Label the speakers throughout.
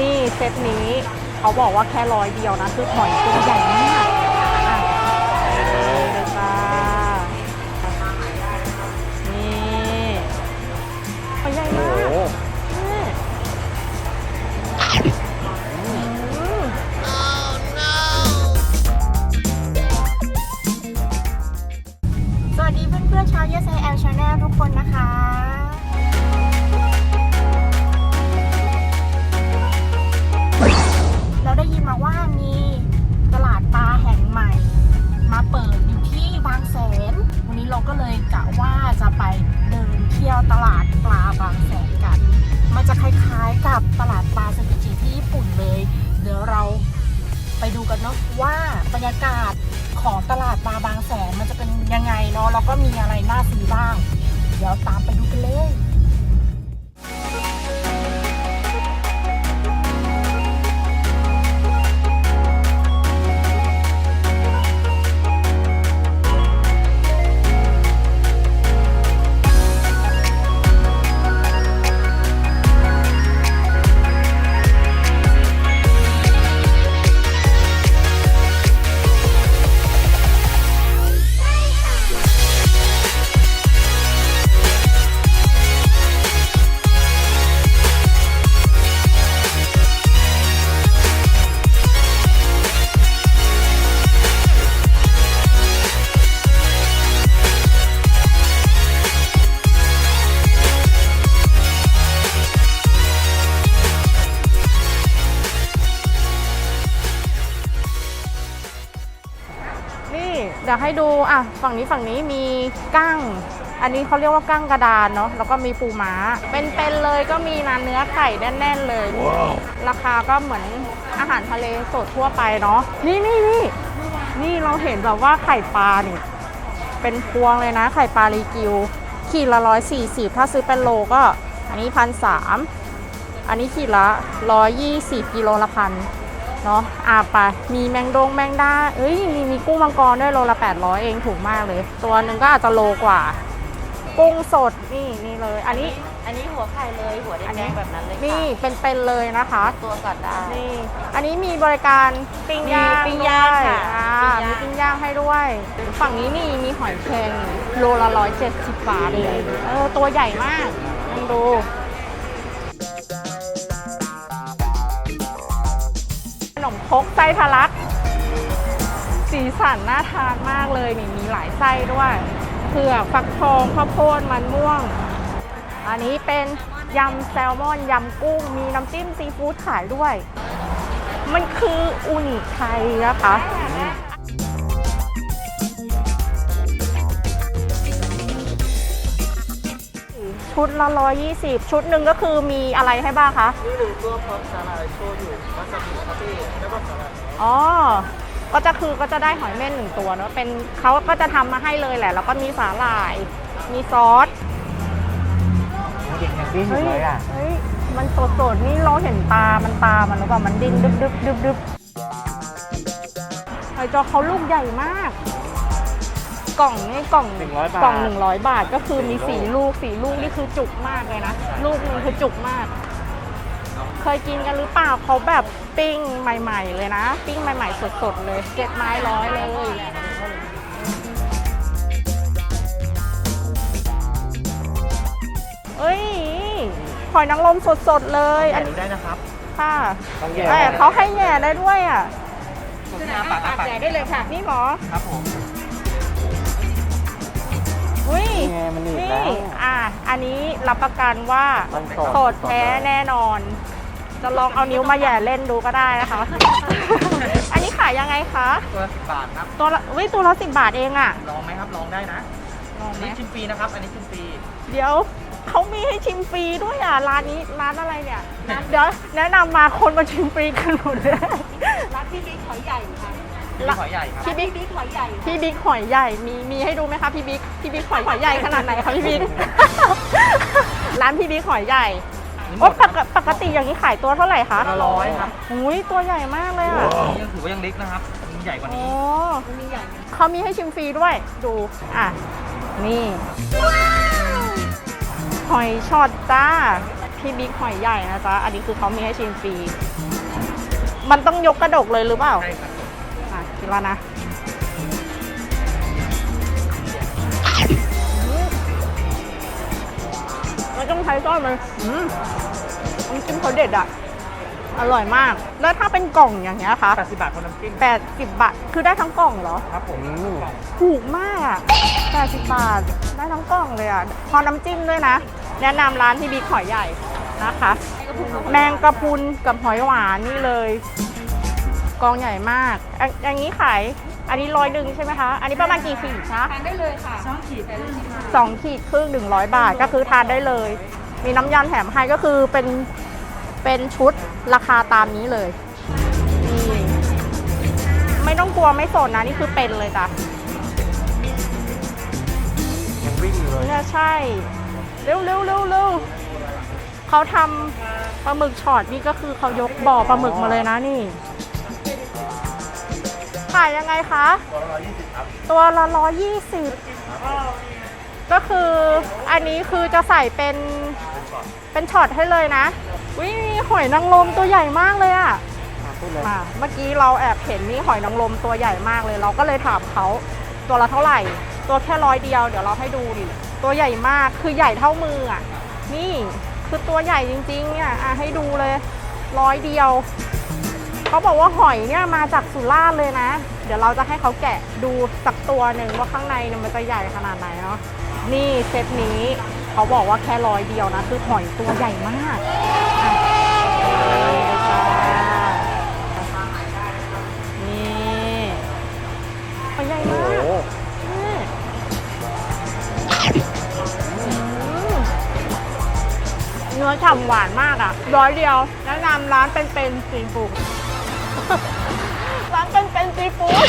Speaker 1: นี่เซตนี้เขาบอกว่าแค่ร้อยเดียวนะ คือหอยตัวใหญ่มากอะเลยจ้านี่หอยใหญ่มาก นี่อืม
Speaker 2: สวัสดีเพื่อนๆชาว Yes I Am Channel ทุกคนนะคะ ว่าบรรยากาศของตลาดปลาบางแสนมันจะเป็นยังไงเนาะแล้วก็มีอะไรน่าซื้อบ้าง เดี๋ยวตามไปดูกันเลย
Speaker 1: เดี๋ยวให้ดูอะฝั่งนี้ฝั่งนี้มีกั้ง อันนี้เขาเรียกว่ากั้งกระดานเนาะแล้วก็มีปูม้า เป็นๆเลยก็มีนะเนื้อไข่แน่น ๆ เลยราคาก็เหมือนอาหารทะเลสดทั่วไปเนาะนี่นี่นี่นี่เราเห็นแบบว่าไข่ปลานี่เป็นพวงเลยนะไข่ปลารีกิวขีดละร้อยสี่สิบถ้าซื้อเป็นโลก็ อันนี้พันสามอันนี้ขีดละร้อยยี่สิบกิโลละพัน เนาะอาไปมีแมงดงแมงดาเอ้ยมีมีกุ้งมังกรด้วยโลละ 800 เองถูกมากเลย ตัวหนึ่งก็อาจจะโลกว่า กุ้งสดนี่นี่เลย อันนี้
Speaker 3: อันนี้หัวไข่เลยหัวแด
Speaker 1: อันนี้
Speaker 3: งๆแบบนั้นเลย
Speaker 1: นี่
Speaker 3: ค่ะ
Speaker 1: เป็นๆเลยนะคะ
Speaker 3: ตัวกัดได้
Speaker 1: นี่ อันนี้มีบริการปิ้งย่าง
Speaker 3: มีปิ้งย่าง
Speaker 1: ด้วย
Speaker 3: ค่ะ
Speaker 1: อ่า
Speaker 3: ปิ้
Speaker 1: มี
Speaker 3: งย่าง
Speaker 1: ปิ้งย่างให้ด้วย ฝั่งนี้นี่มีหอยแครงโลละ170บาทเลยเออตัวใหญ่มากลองดู พกไส้ทะลัก สีสันน่าทานมากเลยนี่มีหลายไส้ด้วยเผือกฟักทองข้าวโพดมันม่วง อันนี้เป็นยำแซลมอนยำกุ้ง มีน้ำจิ้มซีฟู้ดขายด้วย มันคืออูนิไทยนะคะ ชุดละ120ชุดหนึ่งก็คือมีอะไรให้บ้างคะ
Speaker 4: นี่หนึ่งตัวพร้อมสาหร่ายโชยุวาซาบิคาเฟ่แล้วก็สาหร่าย
Speaker 1: อ๋อ ก็จะคือก็จะได้หอยเม่นหนึ่งตัวเนอะเป็นเขาก็จะทำมาให้เลยแหละ แล้วก็มีสาหร่าย มีซอส
Speaker 4: เด็กยังดิ้นอยู่เลยอะ
Speaker 1: เฮ้ย มันสดสดๆนี่เราเห็นตา มันตา มันหรือเปล่า มันดิ้นดึบดึบดึบดึบหอยจอเขาลูกใหญ่มาก กล่องนี่กล่อง
Speaker 4: 100บาท
Speaker 1: กล่องหนึ่งร้อยบาทก็คือมีสี่ลูกสี่ลูกนี่คือจุกมากเลยนะ ลูกหนึงคือจุกมาก เคยกินกันหรือเปล่าเขาแบบปิ้งใหม่ ๆ เลยนะ ปิ้งใหม่ ๆ สดๆเลยเจ็ดไม้ร้อยเลยเอ้ยหอยนางรมสดๆเลยอัน
Speaker 4: ดูได้นะครับ
Speaker 1: ค่ะ
Speaker 4: ต้องแย่
Speaker 1: แต่เขาให้แหย่ได้ด้วยอะ
Speaker 4: ผมหน้าปากปาก
Speaker 1: แหย่ได้เลยค่ะ นี่หรอ
Speaker 4: ครับผม
Speaker 1: อุ้ย
Speaker 4: นี่ไงมันหนีบแล้ว
Speaker 1: อะอันนี้รับประกันว่า
Speaker 4: มันสด
Speaker 1: สดแท้แน่นอน จะลองเอานิ้วมาแหย่เล่นดูก็ได้นะคะ อันนี้ขายยังไงคะ
Speaker 4: ตัวละสิบบาทครับ
Speaker 1: ตัวละเว้ยตัวละสิบบาทเองอะ
Speaker 4: ลองไหมครับลองได้นะ
Speaker 1: ลอง
Speaker 4: อัน
Speaker 1: ไหม
Speaker 4: นี้ชิมฟรีนะครับ อันนี้ชิมฟรี
Speaker 1: เดี๋ยวเขามีให้ชิมฟรีด้วยอะร้านนี้ร้านอะไรเนี่ยเดี๋ยวแนะนำมาคนมาชิมฟรีกันหมดเลย
Speaker 2: ร้านพี่บิ๊กหอยใหญ่ค่ะ
Speaker 4: นี่หอยใหญ่ครับ
Speaker 1: พี่บิ๊ก
Speaker 2: บิ๊กหอยใหญ่
Speaker 1: พี่บิ๊กหอยใหญ่มีมีให้ดูไหมคะพี่บิ๊กพี่บิ๊กหอยหอยใหญ่ขนาดไหนคะพี่บิ๊ก ร้านพี่บิ๊กหอยใหญ่โอ้ปกปกติอย่างนี้ขายตัวเท่าไหร่คะ
Speaker 4: ละร้อยครับ
Speaker 1: อุ้ยตัวใหญ่มากเลยอะ
Speaker 4: นี่ยังถือว่ายังเล็กนะครับมีใหญ่กว่า
Speaker 1: โอ้
Speaker 4: นี้
Speaker 2: มีใหญ่
Speaker 1: เขามีให้ชิมฟรีด้วยดูอะนี่หอยช็อตจ้าพพี่บิ๊กหอยใหญ่นะจ๊ะอันนี้คือเขามีให้ชิมฟรี มันต้องยกกระดกเลยหรือเปล่า
Speaker 4: ใช่ครับ
Speaker 1: อะ กินแล้วนะไม่ต้องใช้ก้อนมันอืมน้ำจิ้มเขาเด็ดอะ อร่อยมาก แล้วถ้าเป็นกล่องอย่างเงี้ยคะ
Speaker 4: 80บาทคนน้ำจิ้ม
Speaker 1: 80บาท คือได้ทั้งกล่องเหรอ
Speaker 4: ครับผม
Speaker 1: ถูกมากอะ80บาท ได้ทั้งกล่องเลยอะ พอน้ำจิ้มด้วยนะ แนะนำร้านที่บิ๊กหอยใหญ่นะคะ แมงกะพรุนกับหอยหวานนี่เลย กองใหญ่มากอันอย่างนี้ขาย อันนี้ร้อยหนึ่งใช่ไหมคะ อันนี้ประมาณกี่ขีดคะ
Speaker 2: ทานได้เลยค่ะช่องขีด
Speaker 1: สองขีดครึ่งหนึ่งร้อยบาทก็คือทานได้เลย มีน้ำยาแถมให้ก็คือเป็นเป็นชุดราคาตามนี้เลยนี่ไม่ต้องกลัวไม่สนนะนี่คือเป็นเลยจ้ะ
Speaker 4: ยังวิ่งอยู่เลย
Speaker 1: เนี่ยใช่ เร็วเร็วเร็วเร็วเขาทำปลาหมึกช็อตนี่ก็คือเขายกบ่อปลาหมึกมาเลยนะนี่ ขายยังไงคะตัวละร้อยยี่สิบก็คืออันนี้คือจะใส่เป็นเป็นช็อตให้เลยนะวิมีหอยนางรมตัวใหญ่มากเลยอะ
Speaker 4: พูดเลย
Speaker 1: อะเมื่อกี้เราแอบเห็นมีหอยนางรมตัวใหญ่มากเลย เราก็เลยถามเขาตัวละเท่าไหร่ ตัวแค่ร้อยเดียวเดี๋ยวเราให้ดูดิตัวใหญ่มากคือใหญ่เท่ามืออะนี่คือตัวใหญ่จริงๆเนี่ยอะให้ดูเลยร้อยเดียว เขาบอกว่าหอยเนี่ยมาจากสุราษฎร์เลยนะ เดี๋ยวเราจะให้เขาแกะดูสักตัวหนึ่งว่าข้างในเนี่ยมันจะใหญ่ขนาดไหนเนาะนี่เซตนี้เขาบอกว่าแค่ร้อยเดียวนะ คือหอยตัวใหญ่มากนี่หอยใหญ่มากเนื้อฉ่ำหวานมากอะ ร้อยเดียว แนะนำร้านเป็นเป็นซีฟู ร้านเป็นเป็นซีฟู้ด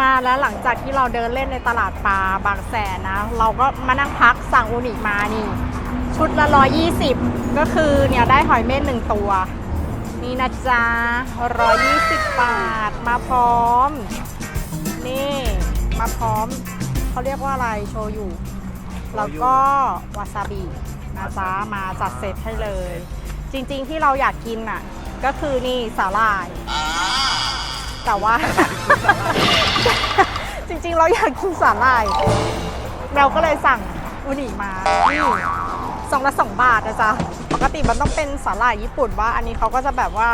Speaker 1: มาแล้วหลังจากที่เราเดินเล่นในตลาดปลาบางแสนนะ เราก็มานั่งพักสั่งอูนิมานี่ ชุดละ120ก็คือเนี่ยได้หอยเม่นหนึ่งตัว นี่นะจ๊ะ120บาทมาพร้อม นี่มาพร้อมเขาเรียกว่าอะไรโชยุแล้วก็วาซาบินะจ๊ะมาจัดเซตให้เลย จริงๆที่เราอยากกินอะ ก็คือนี่สาหร่าย แต่ว่า จริงๆ เราอยากกินสาหร่าย เราก็เลยสั่งอุนิมานี่สองละสองบาทนะจ๊ะ ปกติมันต้องเป็นสาหร่ายญี่ปุ่นว่า อันนี้เขาก็จะแบบว่า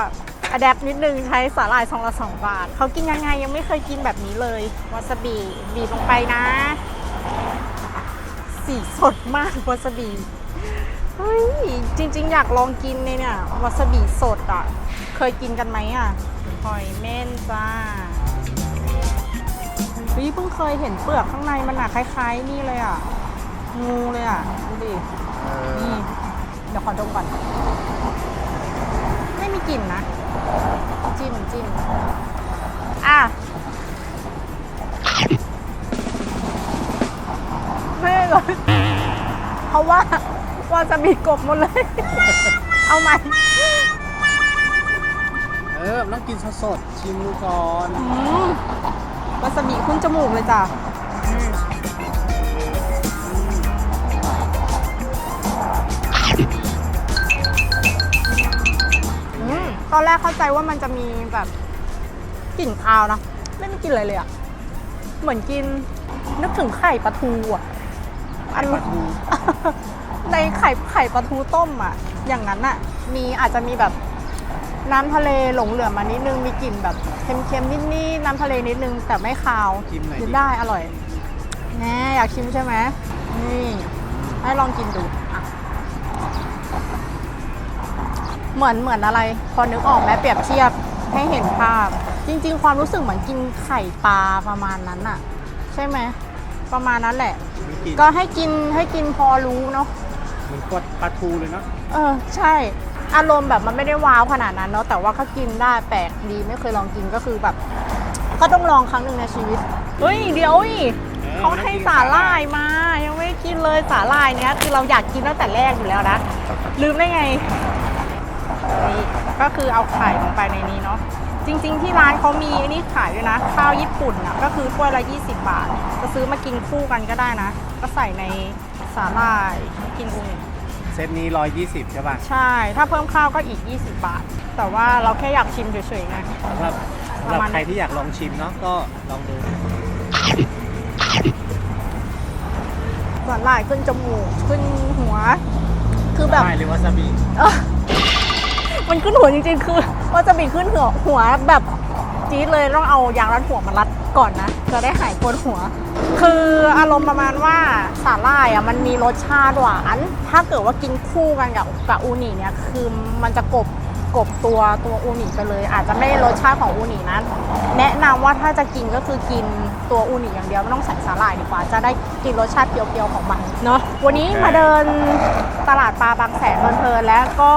Speaker 1: อัดแอปนิดนึงใช้สาหร่ายสองละสองบาท เขากินยังไงยังไม่เคยกินแบบนี้เลยวาซาบิบีบลงไปนะ สีสดมากวาซาบิ เฮ้ยจริง ๆ อยากลองกินเลยเนี่ยวาซาบิสดอะ เคยกินกันไหมอะหอยเม่นจ้าเฮ้ยเพิ่งเคยเห็นเปลือกข้างในมันอะคล้าย ๆ นี่เลยอะ งูเลยอะ ดูดิ นี่ เดี๋ยวขอดมก่อน ไม่มีกลิ่นนะ จิ้มจิ้มอะ ซาบิกบหมดเลย เอาใหม่
Speaker 4: เออมันต้องกินสดๆชิมดูก่อน
Speaker 1: อืมวาซาบิขึ้นจมูกเลยจ้ะอืมตอนแรกเข้าใจว่ามันจะมีแบบกลิ่นคาวนะ ไม่มีกลิ่นอะไรเลยอะเหมือนกินนึกถึงไข่ปลาทูอะ อัน
Speaker 4: ปลาทู
Speaker 1: ในไข่ไข่ปลาทูต้มอะอย่างนั้นอะมีอาจจะมีแบบน้ำทะเลหลงเหลือมานิดนึง มีกลิ่นแบบเค็มๆนิดๆน้ำทะเลนิดนึง แต่ไม่คาว
Speaker 4: ชิมหน่อย
Speaker 1: กิน
Speaker 4: ดิ
Speaker 1: ได้อร่อยแน่อยากชิมใช่ไหมนี่ให้ลองกินดูอะเหมือนเหมือนอะไร พอนึกออกไหมเปรียบเทียบให้เห็นภาพ จริง ๆ ความรู้สึกเหมือนกินไข่ปลาประมาณนั้นอะใช่ไหม ประมาณนั้นแหละ
Speaker 4: มีกลิน
Speaker 1: ก็ให้กินให้กินพอรู้เนาะ
Speaker 4: เหมือนกดปลาทูเลยเนาะ
Speaker 1: เออใช่ อารมณ์แบบมันไม่ได้ว้าวขนาดนั้นเนาะแต่ว่าก็กินได้แปลกดีไม่เคยลองกินก็คือแบบ ก็ต้องลองครั้งหนึ่งในชีวิตเฮ้ยเดี๋ยวอีกเขาให้สาหร่ายมา ยังไม่กินเลยสาหร่ายเนี้ยคือเราอยากกินตั้งแต่แรกอยู่แล้วนะลืมได้ไงนี่ก็คือเอาไข่ลงไปในนี้เนาะ จริง ๆ ที่ร้านเขามีนี่ขายด้วยนะ ข้าวญี่ปุ่นอะก็คือถ้วยละ 20 บาท จะซื้อมากินคู่กันก็ได้นะ ก็ใส่ในสาหร่ายกินอูนิ
Speaker 4: ซตนี้ 120 ใช่ป่ะ
Speaker 1: ใช่ ถ้าเพิ่มข้าวก็อีก 20 บาท แต่ว่าเราแค่อยากชิมเฉยๆไง
Speaker 4: สำหรับสำหรับ
Speaker 1: ประมาณ
Speaker 4: ใครที่อยากลองชิมเนาะก็ลองดู
Speaker 1: หวานหลายขึ้นจมูกขึ้นหัว คือแบบ
Speaker 4: ใช่หรือวาซาบิ
Speaker 1: เออ มันขึ้นหัวจริงๆ คือว่าจะบีขึ้นหัวหัวแบบจี๊ดเลยต้องเอายางรัดหัวมารัดก่อนนะ จะได้หายปวดหัว คืออารมณ์ประมาณว่าสาล่ายอะมันมีรสชาติหวาน ถ้าเกิดว่ากินคู่กันกับกับอูนิเนี่ยคือมันจะกบ กบตัวตัวอูนิไปเลย อาจจะไม่ได้รสชาติของอูนินะแนะนำว่าถ้าจะกินก็คือกินตัวอูนิอย่างเดียวไม่ต้องใส่สาหร่ายดีกว่า จะได้กินรสชาติเปรี้ยวๆของมันเนาะวันนี้มาเดินตลาดปลาบางแสนเพลินๆแล้วก็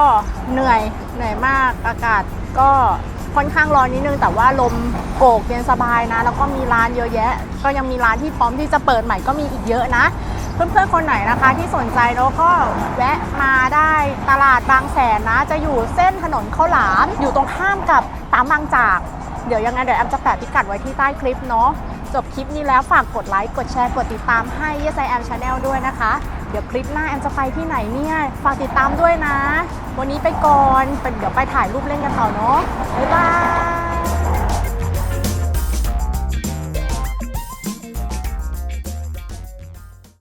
Speaker 1: เหนื่อยเหนื่อยมากอากาศก็ค่อนข้างร้อนนิดนึงแต่ว่าลมโกกเย็นสบายนะ แล้วก็มีร้านเยอะแยะ ก็ยังมีร้านที่พร้อมที่จะเปิดใหม่ก็มีอีกเยอะนะ เพื่อนๆคนไหนนะคะที่สนใจแล้วก็แวะมาได้ตลาดบางแสนนะ จะอยู่เส้นถนนข้าวหลาม อยู่ตรงข้ามกับปั๊มบางจาก เดี๋ยวยังไงเดี๋ยวแอมจะแปะพิกัดไว้ที่ใต้คลิปเนาะจบคลิปนี้แล้วฝากกดไลค์ กดแชร์ กดติดตามให้ Yes I Am Channel ด้วยนะคะ เดี๋ยวคลิปหน้าแอมจะไปที่ไหนเนี่ย ฝากติดตามด้วยนะ วันนี้ไปก่อนเป็นเดี๋ยวไปถ่ายรูปเล่นกันต่อเนาะบ๊ายบาย